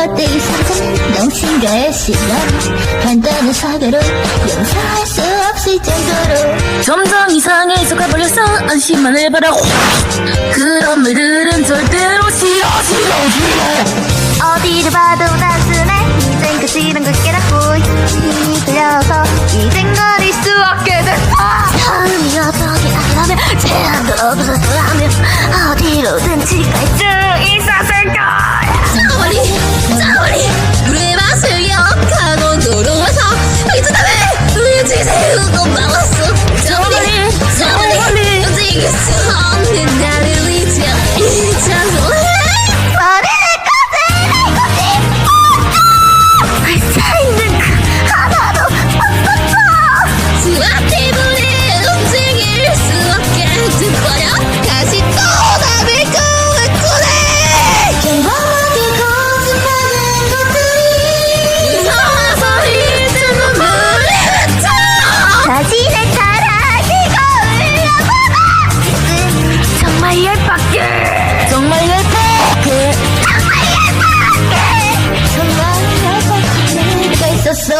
것들 사진 당신과의 시간 간단한 사과로 용서할 수 없을 정도로. 점점 이상해져가 버려서 안심만 해봐라 그런 말들은 절대로 싫어지러 어디를 봐도 단순해. 이젠 그 싫은 걸 깨닫고 힘이 들려서 이젠 거릴 수 없게 됐다 처음이 아! 어떻게 하려면 제한도 없었더라면 어디로든지 갈 수 있었을까?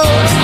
cielos.